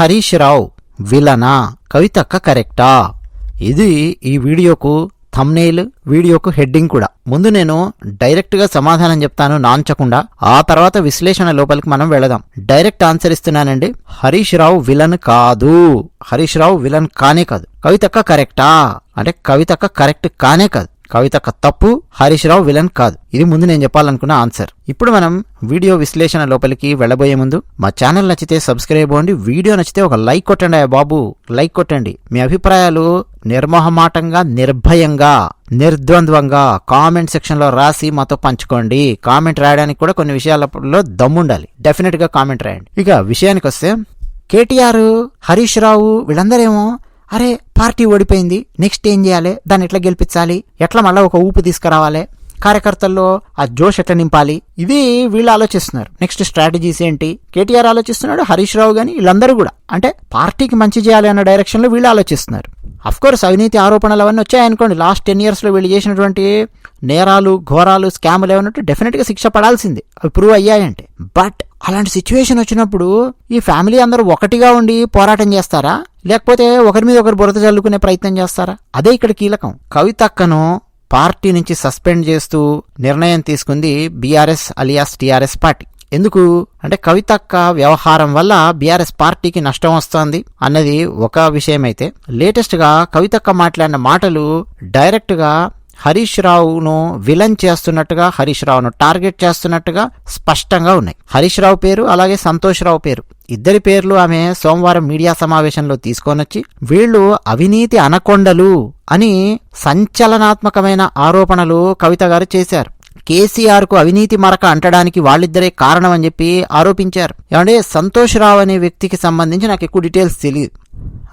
హరీష్ రావు విలనా కవితక్క కరెక్టా? ఇది ఈ వీడియోకు థమ్నెయిల్ వీడియోకు హెడ్డింగ్ కూడా. ముందు నేను డైరెక్ట్గా సమాధానం చెప్తాను నాంచకుండా. ఆ తర్వాత విశ్లేషణ లోపలికి మనం వెళదాం. డైరెక్ట్ ఆన్సర్ ఇస్తున్నానండి. హరీష్ రావు విలన్ కాదు. హరీష్ రావు విలన్ కానే కాదు. కవితక్క కరెక్టా? అంటే కవితక్క కరెక్ట్ కానే కాదు. కవిత తప్పు హరీష్ రావు విలన్ కాదు. ఇది ముందు నేను చెప్పాలనుకున్న ఆన్సర్. ఇప్పుడు మనం వీడియో విశ్లేషణ లోపలికి వెళ్ళబోయే ముందు మా ఛానల్ నచ్చితే సబ్స్క్రైబ్ అవ్వండి వీడియో నచ్చితే ఒక లైక్ కొట్టండి బాబు. లైక్ కొట్టండి. మీ అభిప్రాయాలు నిర్మోహమాటంగా నిర్భయంగా నిర్ద్వంద్వంగా కామెంట్ సెక్షన్లో రాసి మాతో పంచుకోండి. కామెంట్ రాయడానికి కూడా కొన్ని విషయాలలో దమ్ముండాలి. డెఫినెట్గా కామెంట్ రాయండి. ఇక విషయానికి వస్తే కేటీఆర్ హరీష్ రావు వీళ్ళందరేమో అరే పార్టీ ఓడిపోయింది నెక్స్ట్ ఏం చేయాలి? దాన్ని ఎట్లా గెలిపించాలి? ఎట్లా మళ్ళీ ఒక ఊపు తీసుకురావాలి? కార్యకర్తల్లో ఆ జోష్ ఎట్లా నింపాలి? ఇది వీళ్ళు ఆలోచిస్తున్నారు. నెక్స్ట్ స్ట్రాటజీస్ ఏంటి? కేటీఆర్ ఆలోచిస్తున్నాడు హరీష్ రావు గాని వీళ్ళందరూ కూడా. అంటే పార్టీకి మంచి చేయాలి అన్న డైరెక్షన్లో వీళ్ళు ఆలోచిస్తున్నారు. అఫ్ కోర్స్ అవినీతి ఆరోపణలు అవన్నీ వచ్చాయనుకోండి లాస్ట్ టెన్ ఇయర్స్లో వీళ్ళు చేసినటువంటి నేరాలు ఘోరాలు స్కాములు ఏమన్నట్టు డెఫినెట్గా శిక్ష పడాల్సిందే. అవి ప్రూవ్ అయ్యాయంటే. బట్ అలాంటి సిచ్యువేషన్ వచ్చినప్పుడు ఈ ఫ్యామిలీ అందరూ ఒకటిగా ఉండి పోరాటం చేస్తారా? లేకపోతే ఒకరి మీద ఒకరు బురద చల్లుకునే ప్రయత్నం చేస్తారా? అదే ఇక్కడ కీలకం. కవితక్కను పార్టీ నుంచి సస్పెండ్ చేస్తూ నిర్ణయం తీసుకుంది బీఆర్ఎస్ అలియాస్ టీఆర్ఎస్ పార్టీ. ఎందుకు? అంటే కవితక్క వ్యవహారం వల్ల బీఆర్ఎస్ పార్టీకి నష్టం వస్తోంది అన్నది ఒక విషయం అయితే కవితక్క మాట్లాడిన మాటలు డైరెక్ట్గా హరీష్ రావును విలన్ చేస్తున్నట్టుగా హరీష్ రావును టార్గెట్ చేస్తున్నట్టుగా స్పష్టంగా ఉన్నాయి. హరీష్ రావు పేరు అలాగే సంతోష్ రావు పేరు. ఇద్దరి పేర్లు ఆమె సోమవారం మీడియా సమావేశంలో తీసుకొనొచ్చి వీళ్ళు అవినీతి అనకొండలు అని సంచలనాత్మకమైన ఆరోపణలు కవిత గారు చేశారు. కేసీఆర్కు అవినీతి మరక అంటడానికి వాళ్ళిద్దరే కారణం అని చెప్పి ఆరోపించారు. ఏమంటే సంతోష్ రావు అనే వ్యక్తికి సంబంధించి నాకు ఎక్కువ డీటెయిల్స్ తెలియదు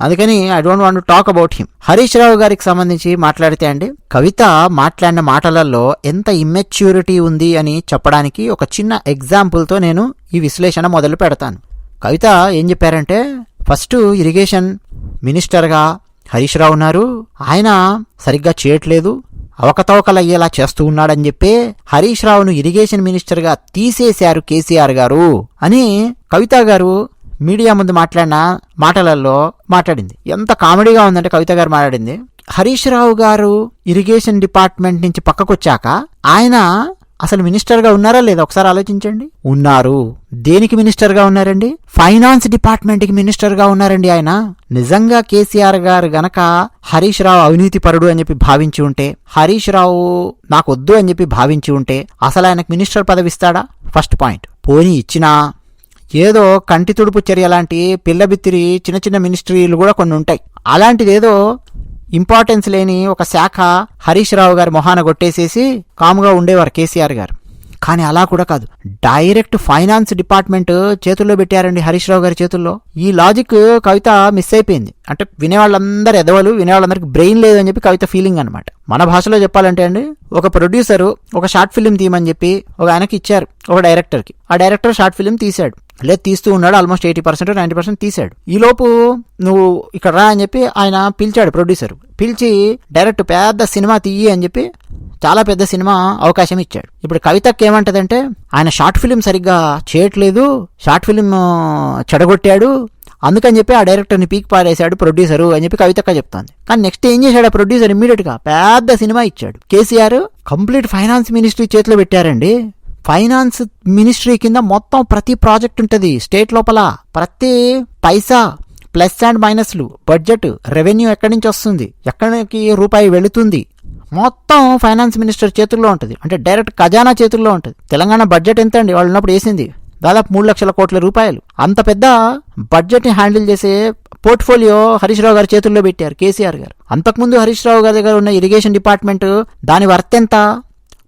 అందుకని I don't want talk about him Harish Rao గారికి సంబంధించి మాట్లాడితే అండి కవిత మాట్లాడిన మాటలలో ఎంత ఇమ్మెచ్యూరిటీ ఉంది అని చెప్పడానికి ఒక చిన్న ఎగ్జాంపుల్తో నేను ఈ విశ్లేషణ మొదలు పెడతాను. కవిత ఏం చెప్పారంటే ఫస్ట్ ఇరిగేషన్ మినిస్టర్గా హరీష్ రావు ఉన్నారు. ఆయన సరిగ్గా చేయట్లేదు. అవకతవకలయ్యేలా చేస్తూ ఉన్నాడని చెప్పి హరీష్ రావును ఇరిగేషన్ మినిస్టర్గా తీసేశారు కేసీఆర్ గారు అని కవిత గారు మీడియా ముందు మాట్లాడిన మాటలలో మాట్లాడింది. ఎంత కామెడీగా ఉందంటే కవిత గారు మాట్లాడింది. హరీష్ రావు గారు ఇరిగేషన్ డిపార్ట్మెంట్ నుంచి పక్కకొచ్చాక ఆయన అసలు మినిస్టర్గా ఉన్నారా లేదా? ఒకసారి ఆలోచించండి. ఉన్నారు. దేనికి మినిస్టర్గా ఉన్నారండి? ఫైనాన్స్ డిపార్ట్మెంట్కి మినిస్టర్గా ఉన్నారండి ఆయన. నిజంగా కేసీఆర్ గారు గనక హరీష్ రావు అవినీతి పరుడు అని చెప్పి భావించి ఉంటే హరీష్ రావు నాకు వద్దు అని చెప్పి భావించి ఉంటే అసలు ఆయనకు మినిస్టర్ పదవి ఇస్తాడా? First point. పోనీ ఇచ్చినా ఏదో కంటి తుడుపు చర్య లాంటి పిల్లబిత్తిరి చిన్న చిన్న మినిస్ట్రీలు కూడా కొన్ని ఉంటాయి. అలాంటిదేదో ఇంపార్టెన్స్ లేని ఒక శాఖ హరీష్ రావు గారి మొహాన కొట్టేసేసి కాముగా ఉండేవారు కేసీఆర్ గారు. కానీ అలా కూడా కాదు. డైరెక్ట్ ఫైనాన్స్ డిపార్ట్మెంట్ చేతుల్లో పెట్టారండి హరీష్ రావు గారి చేతుల్లో. ఈ లాజిక్ కవిత మిస్ అయిపోయింది. అంటే వినేవాళ్ళందరూ ఎదవలు వినేవాళ్ళందరికీ బ్రెయిన్ లేదని చెప్పి కవిత ఫీలింగ్ అనమాట మన భాషలో చెప్పాలంటే అండి ఒక ప్రొడ్యూసర్ ఒక షార్ట్ ఫిల్మ్ తీయమని చెప్పి ఒక ఆయనకి ఇచ్చారు ఒక డైరెక్టర్కి. ఆ డైరెక్టర్ షార్ట్ ఫిల్మ్ తీశాడు. లేదు తీస్తూ ఉన్నాడు almost eighty percent ninety percent తీశాడు. ఈ లోపు నువ్వు ఇక్కడ రా అని చెప్పి ఆయన పిలిచాడు ప్రొడ్యూసర్. పిలిచి డైరెక్ట్ పెద్ద సినిమా తీయి అని చెప్పి చాలా పెద్ద సినిమా అవకాశం ఇచ్చాడు. ఇప్పుడు కవితకి ఏమంటదంటే ఆయన షార్ట్ ఫిలిం సరిగ్గా చేయట్లేదు షార్ట్ ఫిలిం చెడగొట్టాడు అందుకని చెప్పి ఆ డైరెక్టర్ని పీక్ పారేశాడు ప్రొడ్యూసరు అని చెప్పి కవితక్క చెప్తాను కానీ నెక్స్ట్ ఏం చేశాడు ఆ ప్రొడ్యూసర్ ఇమ్మీడియట్గా? పెద్ద సినిమా ఇచ్చాడు. కేసీఆర్ కంప్లీట్ ఫైనాన్స్ మినిస్ట్రీ చేతిలో పెట్టారండి. ఫైనాన్స్ మినిస్ట్రీ కింద మొత్తం ప్రతి ప్రాజెక్ట్ ఉంటుంది. స్టేట్ లోపల ప్రతి పైసా ప్లస్ అండ్ మైనస్లు బడ్జెట్ రెవెన్యూ ఎక్కడి నుంచి వస్తుంది? ఎక్కడికి రూపాయి వెళుతుంది? మొత్తం ఫైనాన్స్ మినిస్టర్ చేతుల్లో ఉంటుంది. అంటే డైరెక్ట్ ఖజానా చేతుల్లో ఉంటుంది. తెలంగాణ బడ్జెట్ ఎంత అండి వాళ్ళు ఉన్నప్పుడు వేసింది. దాదాపు మూడు లక్షల కోట్ల రూపాయలు. అంత పెద్ద బడ్జెట్ని హ్యాండిల్ చేసే పోర్ట్ఫోలియో హరీష్ రావు గారి చేతుల్లో పెట్టారు కేసీఆర్ గారు. అంతకుముందు హరీష్ రావు గారి దగ్గర ఉన్న ఇరిగేషన్ డిపార్ట్మెంట్ దాని వర్త్ ఎంత?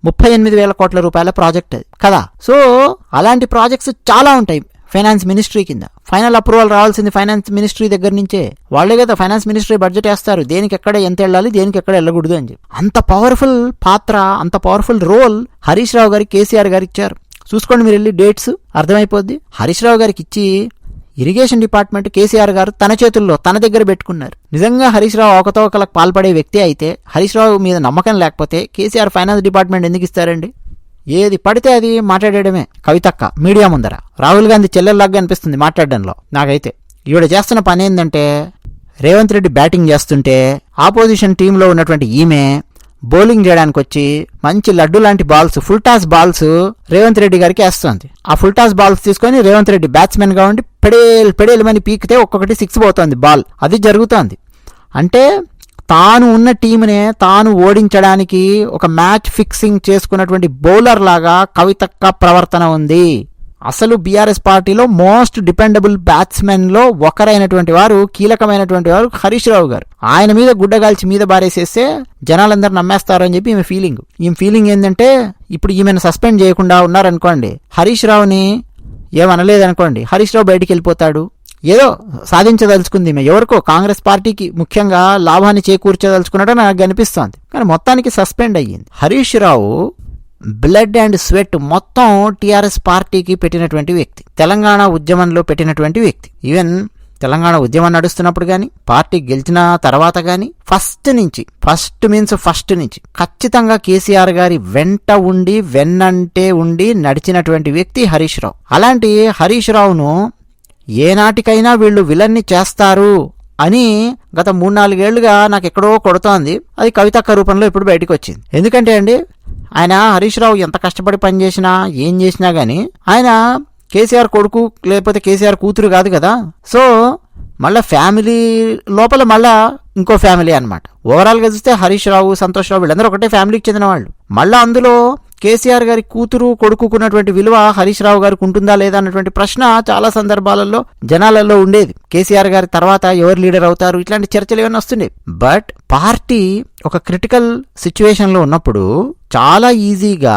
ముప్పై ఎనిమిది వేల కోట్ల రూపాయల ప్రాజెక్ట్ అది. కదా? సో అలాంటి ప్రాజెక్ట్స్ చాలా ఉంటాయి. ఫైనాన్స్ మినిస్ట్రీ కింద. ఫైనల్ అప్రూవల్ రావాల్సింది ఫైనాన్స్ మినిస్ట్రీ దగ్గర నుంచే. వాళ్ళే కదా ఫైనాన్స్ మినిస్ట్రీ బడ్జెట్ వేస్తారు. దేనికి ఎక్కడ ఎంత వెళ్ళాలి దేనికి ఎక్కడ వెళ్ళకూడదు అని చెప్పి. అంత పవర్ఫుల్ పాత్ర అంత పవర్ఫుల్ రోల్ హరీష్ రావు గారికి కేసీఆర్ గారు ఇచ్చారు. చూసుకోండి మీరు వెళ్ళి డేట్స్ అర్థమైపోద్ది? హరీష్ రావు గారికి ఇచ్చి ఇరిగేషన్ డిపార్ట్మెంట్ కేసీఆర్ గారు తన చేతుల్లో తన దగ్గర పెట్టుకున్నారు. నిజంగా హరీష్ రావు అవకతవకలకు పాల్పడే వ్యక్తి అయితే హరీష్ రావు మీద నమ్మకం లేకపోతే కేసీఆర్ ఫైనాన్స్ డిపార్ట్మెంట్ ఎందుకు ఇస్తారండి? ఏది పడితే అది మాట్లాడేయడమే. కవితక్క మీడియా ముందర. రాహుల్ గాంధీ చెల్లెల్లాగా అనిపిస్తుంది మాట్లాడడంలో. నాకైతే. ఈవిడ చేస్తున్న పని ఏంటంటే రేవంత్ రెడ్డి బ్యాటింగ్ చేస్తుంటే ఆపోజిషన్ టీంలో ఉన్నటువంటి ఈమె బౌలింగ్ చేయడానికి వచ్చి మంచి లడ్డు లాంటి balls full toss balls Revanth Reddy గారికి వేస్తుంది. ఆ ఫుల్ టాస్ బాల్స్ తీసుకొని రేవంత్ రెడ్డి బ్యాట్స్మెన్గా ఉండి పెడేలు పెడేలు మని పీకితే ఒక్కొక్కటి సిక్స్ పోతుంది బాల్. అది జరుగుతోంది. అంటే తాను ఉన్న టీంనే తాను ఓడించడానికి ఒక మ్యాచ్ ఫిక్సింగ్ చేసుకున్నటువంటి బౌలర్ లాగా కవితక్క ప్రవర్తన ఉంది. అసలు బీఆర్ఎస్ పార్టీలో మోస్ట్ డిపెండబుల్ బ్యాట్స్మెన్లో ఒకరైనటువంటి వారు కీలకమైనటువంటి వారు హరీష్ రావు గారు. ఆయన మీద గుడ్డగాల్చి మీద బారేసేస్తే జనాలందరూ నమ్మేస్తారు అని చెప్పి ఈమె ఫీలింగ్ ఈమె ఫీలింగ్ ఏంటంటే ఇప్పుడు ఈమెను సస్పెండ్ చేయకుండా ఉన్నారనుకోండి హరీష్ రావుని ఏమనలేదనుకోండి హరీష్ రావు బయటికి వెళ్ళిపోతాడు. ఏదో సాధించదలుచుకుంది ఈమె. ఎవరికో కాంగ్రెస్ పార్టీకి ముఖ్యంగా లాభాన్ని చేకూర్చదలుచుకున్నట్టు నాకు అనిపిస్తోంది. కానీ మొత్తానికి సస్పెండ్ అయ్యింది. Harish Rao blood and sweat మొత్తం టీఆర్ఎస్ పార్టీకి పెట్టినటువంటి వ్యక్తి. తెలంగాణ ఉద్యమంలో పెట్టినటువంటి వ్యక్తి. ఈవెన్ తెలంగాణ ఉద్యమం నడుస్తున్నప్పుడు కానీ పార్టీ గెలిచిన తర్వాత కానీ ఫస్ట్ నుంచి ఫస్ట్ మీన్స్ ఫస్ట్ నుంచి ఖచ్చితంగా కేసీఆర్ గారి వెంట ఉండి వెన్నంటే ఉండి నడిచినటువంటి వ్యక్తి హరీష్ రావు. అలాంటి హరీష్ రావును ఏనాటికైనా వీళ్ళు విలన్ని చేస్తారు అని గత మూడు నాలుగేళ్ళుగా నాకు ఎక్కడో కొడుతోంది. అది కవితక్క రూపంలో ఇప్పుడు బయటకు వచ్చింది ఎందుకంటే అండి ఆయన హరీష్ రావు ఎంత కష్టపడి పనిచేసినా ఏం చేసినా కానీ ఆయన కేసీఆర్ కొడుకు లేకపోతే కేసీఆర్ కూతురు కాదు కదా. సో మళ్ళా ఫ్యామిలీ లోపల మళ్ళా ఇంకో ఫ్యామిలీ అనమాట ఓవరాల్గా చూస్తే హరీష్ రావు సంతోష్ రావు వీళ్ళందరూ ఒకటే ఫ్యామిలీకి చెందిన వాళ్ళు. మళ్ళీ అందులో కేసీఆర్ గారి కూతురు కొడుకుకున్నటువంటి విలువ హరీష్ రావు గారికి ఉంటుందా లేదా అన్నటువంటి ప్రశ్న చాలా సందర్భాలలో జనాలలో ఉండేది. కేసీఆర్ గారి తర్వాత ఎవరు లీడర్ అవుతారు? ఇట్లాంటి చర్చలు ఏమైనా వస్తుండేవి బట్ పార్టీ ఒక క్రిటికల్ సిచ్యువేషన్లో ఉన్నప్పుడు చాలా ఈజీగా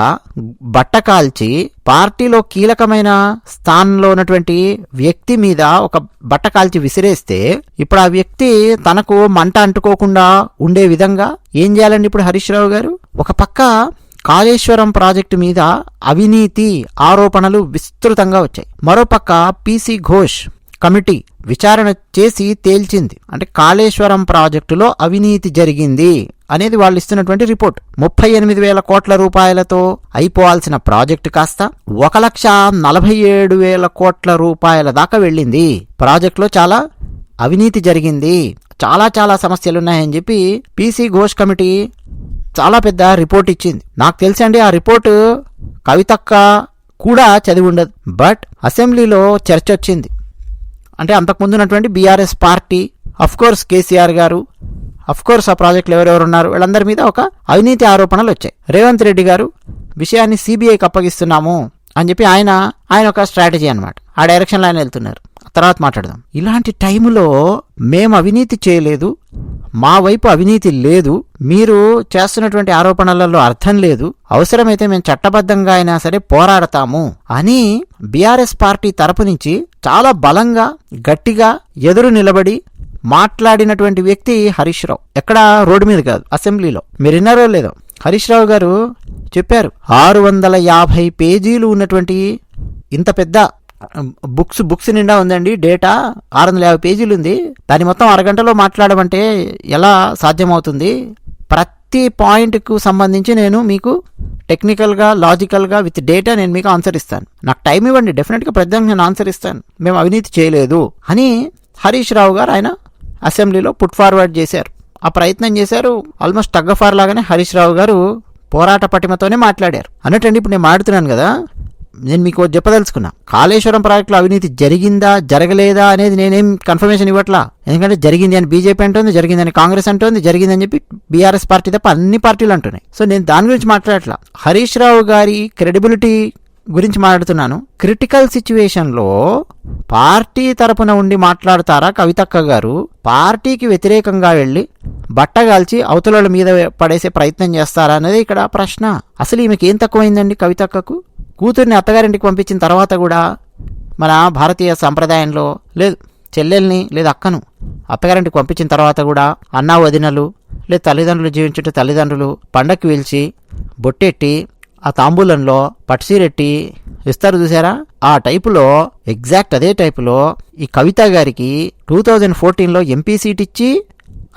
బట్ట కాల్చి పార్టీలో కీలకమైన స్థానంలో ఉన్నటువంటి వ్యక్తి మీద ఒక బట్ట కాల్చి విసిరేస్తే ఇప్పుడు ఆ వ్యక్తి తనకు మంట అంటుకోకుండా ఉండే విధంగా ఏం చేయాలండి ఇప్పుడు హరీష్ రావు గారు? ఒక పక్క కాళేశ్వరం ప్రాజెక్టు మీద అవినీతి ఆరోపణలు విస్తృతంగా వచ్చాయి. మరోపక్క పీసీ ఘోష్ కమిటీ విచారణ చేసి తేల్చింది. అంటే కాళేశ్వరం ప్రాజెక్టులో అవినీతి జరిగింది అనేది వాళ్ళు ఇస్తున్నటువంటి రిపోర్ట్. ముప్పై ఎనిమిది వేల కోట్ల రూపాయలతో అయిపోవాల్సిన ప్రాజెక్టు కాస్త ఒక లక్ష నలభై ఏడు వేల కోట్ల రూపాయల దాకా వెళ్ళింది. ప్రాజెక్టులో చాలా అవినీతి జరిగింది. చాలా చాలా సమస్యలున్నాయని చెప్పి పీసీ ఘోష్ కమిటీ చాలా పెద్ద రిపోర్ట్ ఇచ్చింది. నాకు తెలుసండి ఆ రిపోర్టు కవితక్క కూడా చదివి ఉండదు. బట్ అసెంబ్లీలో చర్చ వచ్చింది. అంటే అంతకుముందు ఉన్నటువంటి BRS party of course KCR గారు అఫ్ కోర్స్ ఆ ప్రాజెక్టులు ఎవరెవరు ఉన్నారు వీళ్ళందరి మీద ఒక అవినీతి ఆరోపణలు వచ్చాయి. రేవంత్ రెడ్డి గారు విషయాన్ని సిబిఐకి అప్పగిస్తున్నాము అని చెప్పి ఆయన ఆయన ఒక స్ట్రాటజీ అనమాట ఆ డైరెక్షన్లో ఆయన వెళ్తున్నారు. తర్వాత మాట్లాడదాం. ఇలాంటి టైంలో మేము అవినీతి చేయలేదు మా వైపు అవినీతి లేదు మీరు చేస్తున్నటువంటి ఆరోపణలలో అర్థం లేదు అవసరమైతే మేము చట్టబద్ధంగా అయినా సరే పోరాడతాము అని బీఆర్ఎస్ పార్టీ తరపు నుంచి చాలా బలంగా గట్టిగా ఎదురు నిలబడి మాట్లాడినటువంటి వ్యక్తి హరీష్ రావు. ఎక్కడ? రోడ్డు మీద కాదు అసెంబ్లీలో. మీరు విన్నారో లేదో? హరీష్ రావు గారు చెప్పారు ఆరు వందల యాభై పేజీలు ఉన్నటువంటి ఇంత పెద్ద బుక్స్ బుక్స్ నిండా ఉందండి డేటా ఆరు వందల యాభై పేజీలు ఉంది దాన్ని మొత్తం అరగంటలో మాట్లాడమంటే ఎలా సాధ్యమవుతుంది? ప్రతి పాయింట్కు సంబంధించి నేను మీకు టెక్నికల్గా లాజికల్గా విత్ డేటా నేను మీకు ఆన్సర్ ఇస్తాను. నాకు టైం ఇవ్వండి డెఫినెట్గా ప్రతిదానికి నేను ఆన్సర్ ఇస్తాను. మేము అవినీతి చేయలేదు అని హరీష్ రావు గారు ఆయన అసెంబ్లీలో పుట్ ఫార్వర్డ్ చేశారు. ఆ ప్రయత్నం చేశారు ఆల్మోస్ట్ తగ్గఫార్ లాగానే హరీష్ రావు గారు పోరాట పటిమతోనే మాట్లాడారు. అన్నట్టండి ఇప్పుడు నేను మాట్లాడుతున్నాను కదా. నేను మీకు చెప్పదలుచుకున్నా. కాళేశ్వరం ప్రాజెక్టులో అవినీతి జరిగిందా జరగలేదా అనేది నేనేం కన్ఫర్మేషన్ ఇవ్వట్లా? ఎందుకంటే జరిగింది అని బీజేపీ అంటుంది జరిగిందని కాంగ్రెస్ అంటుంది జరిగిందని చెప్పి బీఆర్ఎస్ పార్టీ తప్ప అన్ని పార్టీలు అంటున్నాయి. సో నేను దాని గురించి మాట్లాడట్లా. హరీష్ రావు గారి క్రెడిబిలిటీ గురించి మాట్లాడుతున్నాను. క్రిటికల్ సిచ్యువేషన్లో పార్టీ తరపున ఉండి మాట్లాడతారా కవితక్క గారు? పార్టీకి వ్యతిరేకంగా వెళ్ళి బట్టగాల్చి అవతల మీద పడేసే ప్రయత్నం చేస్తారా అనేది ఇక్కడ ప్రశ్న. అసలు ఈమెకి ఏం తక్కువైందండి కవితక్కకు? కూతుర్ని అత్తగారింటికి పంపించిన తర్వాత కూడా మన భారతీయ సంప్రదాయంలో లేదు చెల్లెల్ని లేదా అక్కను అత్తగారింటికి పంపించిన తర్వాత కూడా అన్నా వదినలు లేదా తల్లిదండ్రులు జీవించుంటే తల్లిదండ్రులు పండక్కి పిలిచి బొట్టెట్టి ఆ తాంబూలంలో పట్సీరెట్టి ఇస్తారు చూసారా ఆ టైపులో ఎగ్జాక్ట్ అదే టైపులో ఈ కవిత గారికి టూ థౌజండ్ ఫోర్టీన్లో ఎంపీ సీట్ ఇచ్చి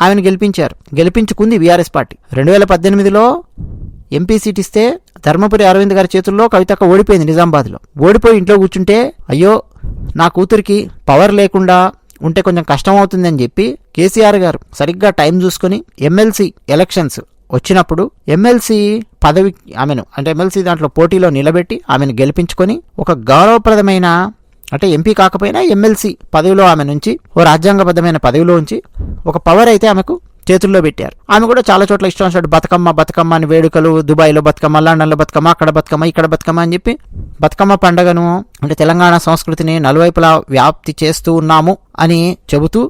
ఆమెను గెలిపించారు. గెలిపించుకుంది బీఆర్ఎస్ పార్టీ. రెండు వేల పద్దెనిమిదిలో ఎంపీ సీట్ ఇస్తే ధర్మపురి అరవింద్ గారి చేతుల్లో కవితక్క ఓడిపోయింది నిజామాబాద్లో. ఓడిపోయి ఇంట్లో కూర్చుంటే అయ్యో నా కూతురికి పవర్ లేకుండా ఉంటే కొంచెం కష్టం అవుతుందని చెప్పి కేసీఆర్ గారు సరిగ్గా టైం చూసుకుని ఎమ్మెల్సీ ఎలక్షన్స్ వచ్చినప్పుడు ఎమ్మెల్సీ పదవి ఆమెను అంటే ఎమ్మెల్సీ దాంట్లో పోటీలో నిలబెట్టి ఆమెను గెలిపించుకొని ఒక గౌరవప్రదమైన అంటే ఎంపీ కాకపోయినా ఎమ్మెల్సీ పదవిలో ఆమె నుంచి ఓ రాజ్యాంగబద్ధమైన పదవిలో ఉంచి ఒక పవర్ అయితే ఆమెకు చేతుల్లో పెట్టారు. ఆమె కూడా చాలా చోట్ల ఇష్టం వచ్చినట్టు బతుకమ్మ బతుకమ్మ అని వేడుకలు దుబాయ్లో బతుకమ్మ లండన్లో బతుకమ్మ అక్కడ బతుకమ్మ ఇక్కడ బతుకమ్మ అని చెప్పి బతుకమ్మ పండగను అంటే తెలంగాణ సంస్కృతిని నలువైపులా వ్యాప్తి చేస్తూ ఉన్నాము అని చెబుతూ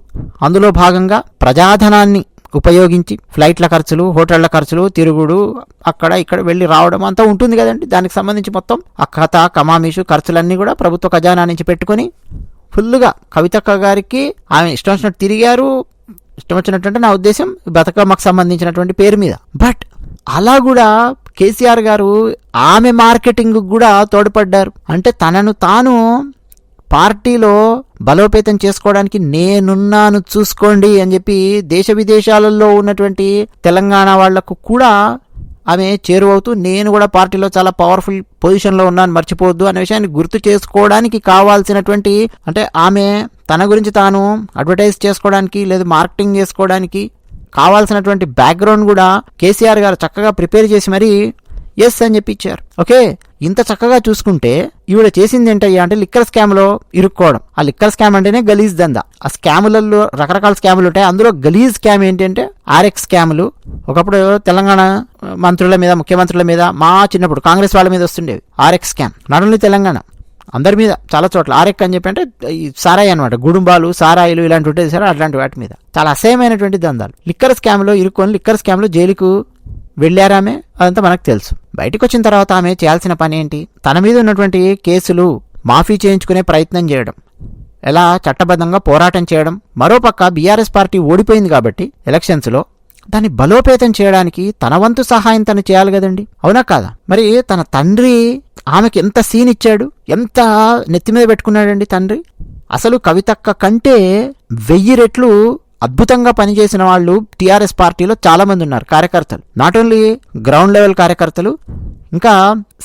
అందులో భాగంగా ప్రజాధనాన్ని ఉపయోగించి ఫ్లైట్ల ఖర్చులు హోటళ్ళ ఖర్చులు తిరుగుడు అక్కడ ఇక్కడ వెళ్ళి రావడం అంతా ఉంటుంది కదండి. దానికి సంబంధించి మొత్తం ఆ కథ కమామీషు ఖర్చులన్నీ కూడా ప్రభుత్వ ఖజానా నుంచి పెట్టుకొని ఫుల్గా కవితక్క గారికి ఆమె ఇష్టం వచ్చినట్టు తిరిగారు. ఇష్టం వచ్చినటువంటి నా ఉద్దేశం బతుకమ్మకు సంబంధించినటువంటి పేరు మీద. బట్ అలా కూడా కేసీఆర్ గారు ఆమె మార్కెటింగ్ కూడా తోడ్పడ్డారు. అంటే తనను తాను పార్టీలో బలోపేతం చేసుకోవడానికి నేనున్నాను చూసుకోండి అని చెప్పి దేశ విదేశాలలో ఉన్నటువంటి తెలంగాణ వాళ్ళకు కూడా ఆమె చేరువవుతూ నేను కూడా పార్టీలో చాలా పవర్ఫుల్ పొజిషన్లో ఉన్నాను మర్చిపోవద్దు అనే విషయాన్ని గుర్తు చేసుకోవడానికి కావాల్సినటువంటి అంటే ఆమె తన గురించి తాను అడ్వర్టైజ్ చేసుకోవడానికి లేదా మార్కెటింగ్ చేసుకోవడానికి కావాల్సినటువంటి బ్యాక్గ్రౌండ్ కూడా కేసీఆర్ గారు చక్కగా ప్రిపేర్ చేసి మరీ ఎస్ అని చెప్పి ఇచ్చారు. ఓకే ఇంత చక్కగా చూసుకుంటే ఈవిడ చేసింది ఏంటయ్యా అంటే లిక్కర్ స్కామ్లో ఇరుక్కోవడం. ఆ లిక్కర్ స్కామ్ అంటేనే గలీజ్ దందా. ఆ స్కాములలో రకరకాల స్కాములు ఉంటాయి. అందులో గలీజ్ స్కామ్ ఏంటంటే ఆర్ఎక్స్ స్కాములు ఒకప్పుడు తెలంగాణ మంత్రుల మీద ముఖ్యమంత్రుల మీద మా చిన్నప్పుడు కాంగ్రెస్ వాళ్ళ మీద వస్తుండేవి. RX scam not only Telangana. అందరి మీద చాలా చోట్ల. ఆరెక్ అని చెప్పి అంటే ఈ సారాయి అనమాట గుడుంబాలు సారాయిలు ఇలాంటి ఉంటాయి సరే అట్లాంటి వాటి మీద. చాలా అసహ్యమైనటువంటి దందాలు. లిక్కర్ స్కామ్లో ఇరుక్కొని లిక్కర్ స్కామ్లో జైలుకు వెళ్ళారామే అదంతా మనకు తెలుసు. బయటకు వచ్చిన తర్వాత ఆమె చేయాల్సిన పని ఏంటి తన మీద ఉన్నటువంటి కేసులు మాఫీ చేయించుకునే ప్రయత్నం చేయడం. ఎలా? చట్టబద్ధంగా పోరాటం చేయడం. మరోపక్క బీఆర్ఎస్ పార్టీ ఓడిపోయింది కాబట్టి ఎలక్షన్స్లో దాన్ని బలోపేతం చేయడానికి తన వంతు సహాయం తను చేయాలి కదండి. అవునా కాదా? మరి తన తండ్రి ఆమెకి ఎంత సీన్ ఇచ్చాడు? ఎంత నెత్తి మీద పెట్టుకున్నాడండి తండ్రి? అసలు కవితక్క కంటే వెయ్యి రెట్లు అద్భుతంగా పనిచేసిన వాళ్ళు టీఆర్ఎస్ పార్టీలో చాలా మంది ఉన్నారు కార్యకర్తలు. నాట్ ఓన్లీ గ్రౌండ్ లెవెల్ కార్యకర్తలు ఇంకా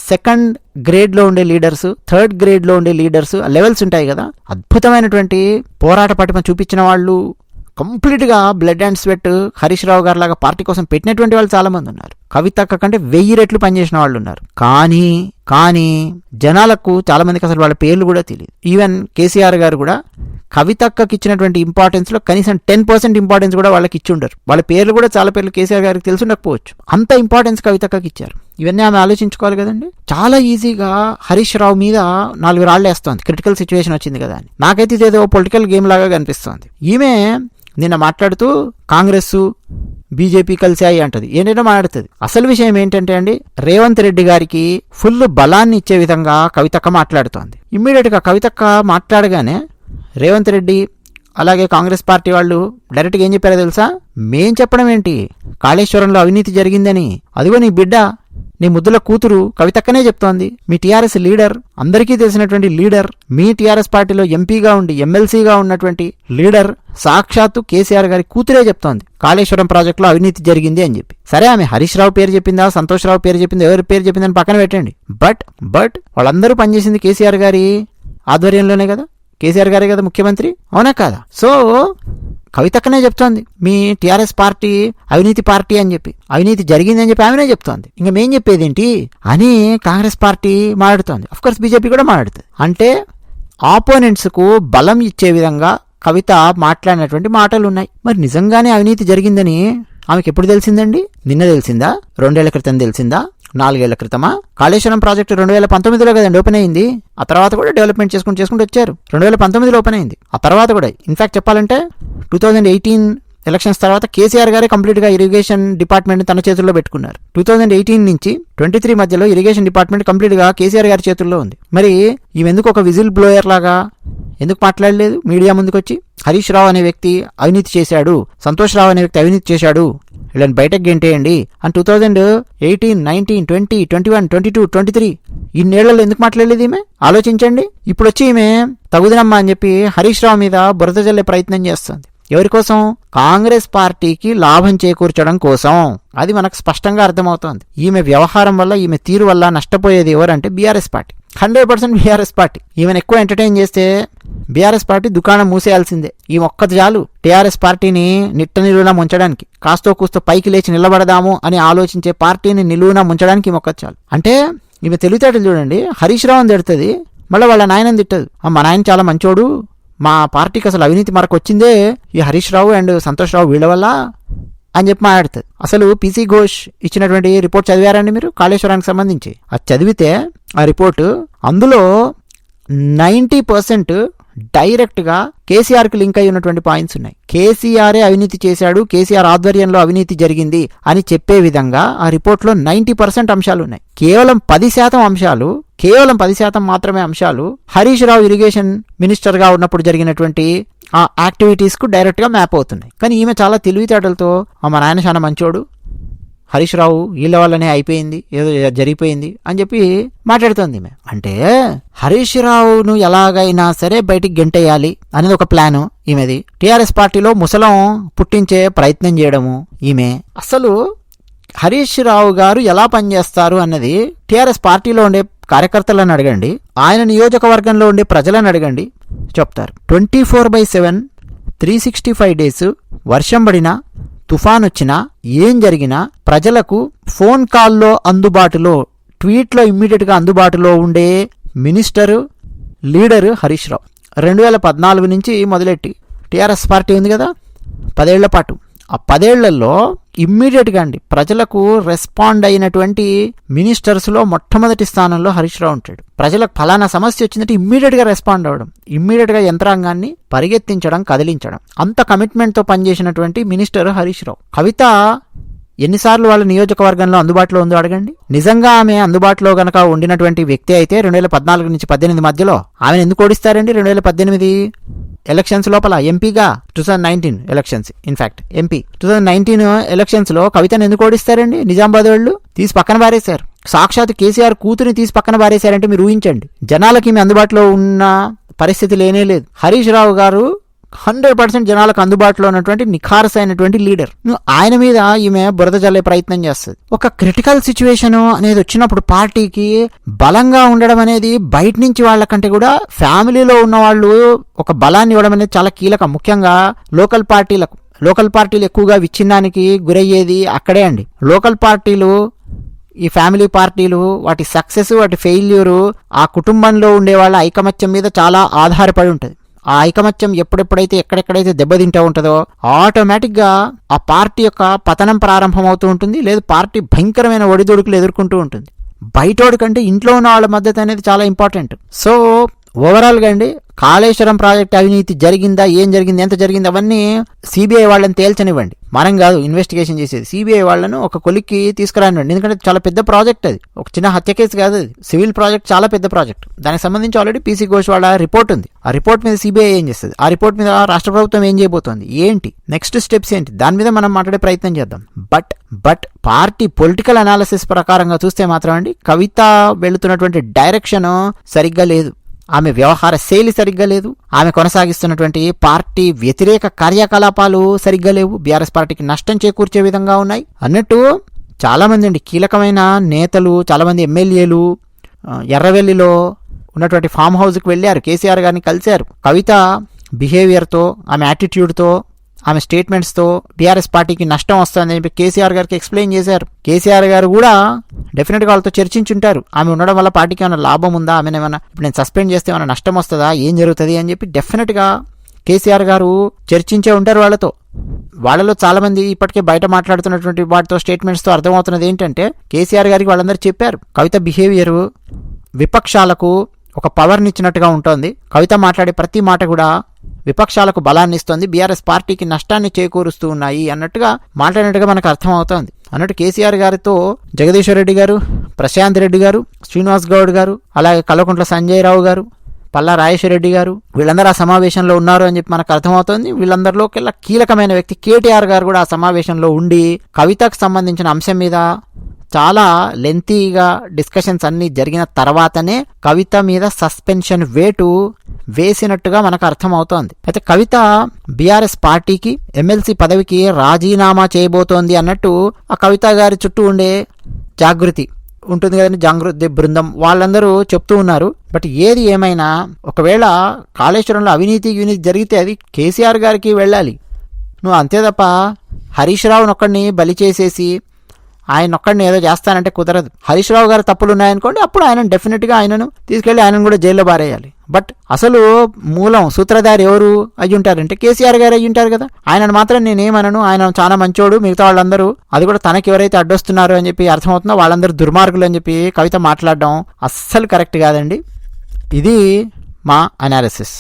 సెకండ్ గ్రేడ్లో ఉండే లీడర్స్ థర్డ్ గ్రేడ్లో ఉండే లీడర్స్ లెవెల్స్ ఉంటాయి కదా. అద్భుతమైనటువంటి పోరాట పటిమ చూపించిన వాళ్ళు కంప్లీట్గా blood and sweat Harish Rao గారు లాగా పార్టీ కోసం పెట్టినటువంటి వాళ్ళు చాలామంది ఉన్నారు. కవితక్క కంటే వెయ్యి రెట్లు పనిచేసిన వాళ్ళు ఉన్నారు. కానీ కానీ జనాలకు చాలామందికి అసలు వాళ్ళ పేర్లు కూడా తెలియదు ఈవెన్ కేసీఆర్ గారు కూడా కవితక్కకి ఇచ్చినటువంటి ఇంపార్టెన్స్లో కనీసం టెన్ పర్సెంట్ ఇంపార్టెన్స్ కూడా వాళ్ళకి ఇచ్చి ఉండరు. వాళ్ళ పేర్లు కూడా చాలా పేర్లు కేసీఆర్ గారికి తెలిసి ఉండకపోవచ్చు అంత ఇంపార్టెన్స్ కవితక్కకి ఇచ్చారు. ఇవన్నీ ఆమె ఆలోచించుకోవాలి కదండి. చాలా ఈజీగా హరీష్ రావు మీద నాలుగు రాళ్ళు వేస్తోంది. క్రిటికల్ సిచ్యువేషన్ వచ్చింది కదా అని. నాకైతే ఇదేదో పొలిటికల్ గేమ్ లాగా కనిపిస్తోంది. ఈమె నిన్న మాట్లాడుతూ కాంగ్రెస్ బీజేపీ కలిసాయి అంటది. ఏంటంటే మాట్లాడుతుంది. అసలు విషయం ఏంటంటే అండి రేవంత్ రెడ్డి గారికి ఫుల్ బలాన్ని ఇచ్చే విధంగా కవితక్క మాట్లాడుతోంది. ఇమ్మీడియట్గా కవితక్క మాట్లాడగానే రేవంత్ రెడ్డి అలాగే కాంగ్రెస్ పార్టీ వాళ్ళు డైరెక్ట్గా ఏం చెప్పారో తెలుసా? మేం చెప్పడం ఏంటి? కాళేశ్వరంలో అవినీతి జరిగిందని. అదిగో నీ బిడ్డ నీ ముద్దుల కూతురు కవితక్కనే చెప్తోంది. మీ టీఆర్ఎస్ లీడర్ అందరికీ తెలిసినటువంటి లీడర్ మీ టీఆర్ఎస్ పార్టీలో ఎంపీగా ఉండి ఎమ్మెల్సీగా ఉన్నటువంటి లీడర్ సాక్షాత్తు కేసీఆర్ గారి కూతురే చెప్తోంది. కాళేశ్వరం ప్రాజెక్టులో అవినీతి జరిగింది అని చెప్పి. సరే ఆమె హరీష్ రావు పేరు చెప్పిందా సంతోష్ రావు పేరు చెప్పిందా ఎవరి పేరు చెప్పిందని పక్కన పెట్టండి. బట్ బట్ వాళ్ళందరూ పనిచేసింది కేసీఆర్ గారి ఆధ్వర్యంలోనే కదా. కేసీఆర్ గారే కదా ముఖ్యమంత్రి? అవునా కాదా? సో కవితక్కనే చెప్తోంది. మీ టీఆర్ఎస్ పార్టీ అవినీతి పార్టీ అని చెప్పి. అవినీతి జరిగింది అని చెప్పి ఆమెనే చెప్తోంది. ఇంకా మేం చెప్పేది ఏంటి అని కాంగ్రెస్ పార్టీ మాట్లాడుతోంది. అఫ్కోర్స్ బీజేపీ కూడా మాట్లాడుతుంది. అంటే ఆపోనెంట్స్కు బలం ఇచ్చే విధంగా కవిత మాట్లాడినటువంటి మాటలు ఉన్నాయి మరి నిజంగానే అవినీతి జరిగిందని ఆమెకి ఎప్పుడు తెలిసిందండి? నిన్న తెలిసిందా? రెండేళ్ళ క్రితం తెలిసిందా? నాలుగేళ్ళ క్రితమా? కాళేశ్వరం ప్రాజెక్టు రెండు వేల పంతొమ్మిదిలో కదండి ఓపెన్ అయింది. ఆ తర్వాత కూడా డెవలప్మెంట్ చేసుకుంటూ చేసుకుంటూ వచ్చారు. రెండు వేల పంతొమ్మిదిలో ఓపెన్ అయింది. ఆ తర్వాత కూడా. ఇన్ఫాక్ట్ చెప్పాలంటే టూ థౌజండ్ ఎయిటీన్ ఎలక్షన్స్ తర్వాత కేసీఆర్ గారే కంప్లీట్గా ఇరిగేషన్ డిపార్ట్మెంట్ తన చేతుల్లో పెట్టుకున్నారు. టూ థౌజండ్ ఎయిటీన్ నుంచి ట్వంటీ త్రీ మధ్యలో ఇరిగేషన్ డిపార్ట్మెంట్ కంప్లీట్గా కేసీఆర్ గారి చేతుల్లో ఉంది. మరి ఈమెందుకు ఒక విజిల్ బ్లోయర్ లాగా? ఎందుకు మాట్లాడలేదు? మీడియా ముందుకొచ్చి హరీష్ రావు అనే వ్యక్తి అవినీతి చేశాడు. సంతోష్ రావు అనే వ్యక్తి అవినీతి చేశాడు. వీళ్ళని బయటకు గెంటేయండి అని two thousand eighteen nineteen twenty twenty one twenty two twenty three ఇన్నేళ్ళలో ఎందుకు మాట్లాడలేదు ఈమె? ఆలోచించండి. ఇప్పుడు వచ్చి ఈమె తగుదనమ్మా అని చెప్పి హరీష్ రావు మీద బురద జల్లే ప్రయత్నం చేస్తుంది. ఎవరి కోసం? కాంగ్రెస్ పార్టీకి లాభం చేకూర్చడం కోసం. అది మనకు స్పష్టంగా అర్థమవుతోంది. ఈమె వ్యవహారం వల్ల ఈమె తీరు వల్ల నష్టపోయేది ఎవరంటే BRS party. Hundred percent BRS party. ఈమెను ఎక్కువ ఎంటర్టైన్ చేస్తే బీఆర్ఎస్ పార్టీ దుకాణం మూసేయాల్సిందే. ఈ ఒక్క చాలు టీఆర్ఎస్ పార్టీని నిట్ట నిలువున ముంచడానికి కాస్తో కూస్తో పైకి లేచి నిలబడదాము అని ఆలోచించే పార్టీని నిలువున ముంచడానికి ఈ ఒక్క చాలు. అంటే ఈమె తెలివితేటలు చూడండి. హరీష్ రావు అని తిడుతుంది మళ్ళీ వాళ్ళ నాయనని తిట్టదు. మా నాయన చాలా మంచోడు. మా పార్టీకి అసలు అవినీతి మరకు వచ్చిందే ఈ హరీష్ రావు అండ్ సంతోష్ రావు వీళ్ళ వల్ల. అని చెప్పి మాట్లాడుతుంది. అసలు పీసీ ఘోష్ ఇచ్చినటువంటి రిపోర్ట్ చదివారండి మీరు? కాళేశ్వరానికి సంబంధించి. అది చదివితే ఆ రిపోర్టు అందులో నైంటీ పర్సెంట్ డైరెక్ట్గా కేసీఆర్కి లింక్ అయి ఉన్నటువంటి పాయింట్స్ ఉన్నాయి. కేసీఆరే అవినీతి చేశాడు కేసీఆర్ ఆధ్వర్యంలో అవినీతి జరిగింది అని చెప్పే విధంగా ఆ రిపోర్ట్లో నైంటీ పర్సెంట్ అంశాలు ఉన్నాయి. కేవలం పది శాతం అంశాలు కేవలం పది శాతం మాత్రమే అంశాలు హరీష్ రావు ఇరిగేషన్ మినిస్టర్గా ఉన్నప్పుడు జరిగినటువంటి ఆ యాక్టివిటీస్కు డైరెక్ట్గా మ్యాప్ అవుతున్నాయి. కానీ ఈమె చాలా తెలివితేటలతో మా నాయన చాలా మంచోడు. హరీష్ రావు వీళ్ళ వల్లనే అయిపోయింది. ఏదో జరిగిపోయింది. అని చెప్పి మాట్లాడుతోంది ఈమె. అంటే హరీష్ రావును ఎలాగైనా సరే బయటికి గెంటేయాలి అనేది ఒక ప్లాను ఈమెది. టీఆర్ఎస్ పార్టీలో ముసలం పుట్టించే ప్రయత్నం చేయడము ఈమె. అసలు హరీష్ రావు గారు ఎలా పనిచేస్తారు అన్నది టీఆర్ఎస్ పార్టీలో ఉండే కార్యకర్తలను అడగండి. ఆయన నియోజకవర్గంలో ఉండే ప్రజలను అడగండి. చెప్తారు. Twenty four by seven three sixty five days వర్షం పడినా తుఫాన్ వచ్చినా ఏం జరిగినా ప్రజలకు ఫోన్ కాల్లో అందుబాటులో ట్వీట్లో ఇమ్మీడియట్గా అందుబాటులో ఉండే మినిస్టరు లీడరు హరీష్ రావు. రెండు వేల పద్నాలుగు నుంచి మొదలెట్టి టీఆర్ఎస్ పార్టీ ఉంది కదా పదేళ్ళ పాటు. ఆ పదేళ్ళలో ఇమ్మీడియట్గా అండి ప్రజలకు రెస్పాండ్ అయినటువంటి మినిస్టర్స్లో మొట్టమొదటి స్థానంలో హరీష్ రావు ఉంటాడు. ప్రజలకు ఫలానా సమస్య వచ్చిందంటే ఇమ్మీడియట్గా రెస్పాండ్ అవ్వడం ఇమ్మీడియట్గా యంత్రాంగాన్ని పరిగెత్తించడం కదిలించడం. అంత కమిట్మెంట్తో పనిచేసినటువంటి మినిస్టర్ హరీష్ రావు. కవిత ఎన్నిసార్లు వాళ్ళ నియోజకవర్గంలో అందుబాటులో ఉందో అడగండి. నిజంగా ఆమె అందుబాటులో గనక ఉండినటువంటి వ్యక్తి అయితే రెండు వేల పద్నాలుగు నుంచి పద్దెనిమిది మధ్యలో ఆమెను ఎందుకు ఓడిస్తారండి? రెండు వేల పద్దెనిమిది ఎలక్షన్స్ లోపల ఎంపీగా two thousand nineteen elections in fact MP two thousand nineteen ఎలక్షన్స్లో కవితను ఎందుకు ఓడిస్తారండి? నిజామాబాద్ వాళ్ళు తీసి పక్కన పారేశారు. సాక్షాత్ కేసీఆర్ కూతురిని తీసి పక్కన పారేశారంటే మీరు ఊహించండి. జనాలకి మీ అందుబాటులో ఉన్న పరిస్థితి లేనే లేదు. హరీష్ రావు గారు హండ్రెడ్ పర్సెంట్ జనాలకు అందుబాటులో ఉన్నటువంటి నిఖారస్ అయినటువంటి లీడర్ ఆయన మీద ఈమె బురద జల్లే ప్రయత్నం చేస్తుంది. ఒక క్రిటికల్ సిచ్యువేషన్ అనేది వచ్చినప్పుడు పార్టీకి బలంగా ఉండడం అనేది బయట నుంచి వాళ్ళకంటే కూడా ఫ్యామిలీలో ఉన్న వాళ్ళు ఒక బలాన్ని ఇవ్వడం అనేది చాలా కీలకం. ముఖ్యంగా లోకల్ పార్టీలకు. లోకల్ పార్టీలు ఎక్కువగా విచ్ఛిన్నానికి గురయ్యేది అక్కడే అండి. లోకల్ పార్టీలు ఈ ఫ్యామిలీ పార్టీలు వాటి సక్సెస్ వాటి ఫెయిల్యూరు ఆ కుటుంబంలో ఉండే వాళ్ళ ఐకమత్యం మీద చాలా ఆధారపడి ఉంటుంది. ఆ ఐకమత్యం ఎప్పుడెప్పుడైతే ఎక్కడెక్కడైతే దెబ్బతింటూ ఉంటుందో ఆటోమేటిక్గా ఆ పార్టీ యొక్క పతనం ప్రారంభమవుతూ ఉంటుంది లేదు పార్టీ భయంకరమైన ఒడిదొడుకులు ఎదుర్కొంటూ ఉంటుంది. బయటోడి కంటే ఇంట్లో ఉన్న వాళ్ళ మద్దతు అనేది చాలా ఇంపార్టెంట్. సో ఓవరాల్గా అండి కాళేశ్వరం ప్రాజెక్ట్ అవినీతి జరిగిందా ఏం జరిగింది ఎంత జరిగింది అవన్నీ సిబిఐ వాళ్ళని తేల్చనివ్వండి. మనం కాదు ఇన్వెస్టిగేషన్ చేసేది. సిబిఐ వాళ్ళను ఒక కొలిక్కి తీసుకురానివ్వండి. ఎందుకంటే చాలా పెద్ద ప్రాజెక్ట్ అది. ఒక చిన్న హత్య కేసు కాదు అది. సివిల్ ప్రాజెక్ట్ చాలా పెద్ద ప్రాజెక్ట్. దానికి సంబంధించి ఆల్రెడీ పీసీ ఘోష్ వాళ్ళ రిపోర్ట్ ఉంది. ఆ రిపోర్ట్ మీద సిబిఐ ఏం చేస్తుంది? ఆ రిపోర్ట్ మీద రాష్ట్ర ప్రభుత్వం ఏం చేయబోతోంది? ఏంటి? నెక్స్ట్ స్టెప్స్ ఏంటి? దాని మీద మనం మాట్లాడే ప్రయత్నం చేద్దాం. But but party political analysis ప్రకారంగా చూస్తే మాత్రం అండి కవిత వెళుతున్నటువంటి డైరెక్షన్ సరిగ్గా లేదు. ఆమె వ్యవహార శైలి సరిగ్గా లేదు. ఆమె కొనసాగిస్తున్నటువంటి పార్టీ వ్యతిరేక కార్యకలాపాలు సరిగ్గా లేవు. బీఆర్ఎస్ పార్టీకి నష్టం చేకూర్చే విధంగా ఉన్నాయి. అన్నట్టు చాలామంది అండి కీలకమైన నేతలు చాలామంది ఎమ్మెల్యేలు ఎర్రవెల్లిలో ఉన్నటువంటి ఫామ్ హౌస్కి వెళ్ళారు. కేసీఆర్ గారిని కలిశారు. కవిత బిహేవియర్తో ఆమె యాటిట్యూడ్తో ఆమె స్టేట్మెంట్స్తో బీఆర్ఎస్ పార్టీకి నష్టం వస్తుందని చెప్పి కేసీఆర్ గారికి ఎక్స్ప్లెయిన్ చేశారు. కేసీఆర్ గారు కూడా డెఫినెట్గా వాళ్ళతో చర్చించుంటారు. ఆమె ఉండడం వల్ల పార్టీకి ఏమైనా లాభం ఉందా? ఆమెను ఏమైనా ఇప్పుడు నేను సస్పెండ్ చేస్తే ఏమైనా నష్టం వస్తుందా? ఏం జరుగుతుంది అని చెప్పి డెఫినెట్గా కేసీఆర్ గారు చర్చించే ఉంటారు వాళ్ళతో. వాళ్ళలో చాలామంది ఇప్పటికే బయట మాట్లాడుతున్నటువంటి వాటితో స్టేట్మెంట్స్తో అర్థమవుతున్నది ఏంటంటే కేసీఆర్ గారికి వాళ్ళందరూ చెప్పారు. కవిత బిహేవియరు విపక్షాలకు ఒక పవర్ని ఇచ్చినట్టుగా ఉంటుంది. కవిత మాట్లాడే ప్రతి మాట కూడా విపక్షాలకు బలాన్నిస్తుంది బీఆర్ఎస్ పార్టీకి నష్టాన్ని చేకూరుస్తూ ఉన్నాయి అన్నట్టుగా మాట్లాడినట్టుగా మనకు అర్థమవుతోంది. అన్నట్టు కేసీఆర్ గారితో జగదీశ్వర్ రెడ్డి గారు ప్రశాంత్ రెడ్డి గారు శ్రీనివాస్ గౌడ్ గారు అలాగే కల్వకుంట్ల సంజయ్ రావు గారు పల్లా రాజేశ్వరరెడ్డి గారు వీళ్ళందరూ ఆ సమావేశంలో ఉన్నారు అని చెప్పి మనకు అర్థమవుతోంది. వీళ్ళందరిలో కీలకమైన వ్యక్తి కేటీఆర్ గారు కూడా ఆ సమావేశంలో ఉండి కవితకు సంబంధించిన అంశం మీద చాలా లెంతీగా డిస్కషన్స్ అన్నీ జరిగిన తర్వాతనే కవిత మీద సస్పెన్షన్ వేటు వేసినట్టుగా మనకు అర్థమవుతోంది. అయితే కవిత బీఆర్ఎస్ పార్టీకి ఎమ్మెల్సీ పదవికి రాజీనామా చేయబోతోంది అన్నట్టు ఆ కవిత గారి చుట్టూ ఉండే జాగృతి ఉంటుంది కదండి జాగృతి బృందం వాళ్ళందరూ చెప్తూ ఉన్నారు. బట్ ఏది ఏమైనా ఒకవేళ కాళేశ్వరంలో అవినీతి యూనిట్ జరిగితే అది కేసీఆర్ గారికి వెళ్ళాలి. నువ్వు అంతే తప్ప హరీష్ రావుని ఒక్కడిని బలి చేసేసి ఆయన ఒక్కడిని ఏదో చేస్తానంటే కుదరదు. హరీష్ రావు గారు తప్పులు ఉన్నాయనుకోండి అప్పుడు ఆయన డెఫినెట్గా ఆయనను తీసుకెళ్ళి ఆయనను కూడా జైల్లో బారేయాలి బట్ అసలు మూలం సూత్రధారి ఎవరు అయ్యి ఉంటారంటే కేసీఆర్ గారు అయ్యి ఉంటారు కదా. ఆయనను మాత్రం నేనేమనను ఆయన చాలా మంచోడు మిగతా వాళ్ళందరూ అది కూడా తనకి ఎవరైతే అడ్డొస్తున్నారో అని చెప్పి అర్థమవుతుందో వాళ్ళందరూ దుర్మార్గులు అని చెప్పి కవిత మాట్లాడడం అస్సలు కరెక్ట్ కాదండి. ఇది మా అనాలిసిస్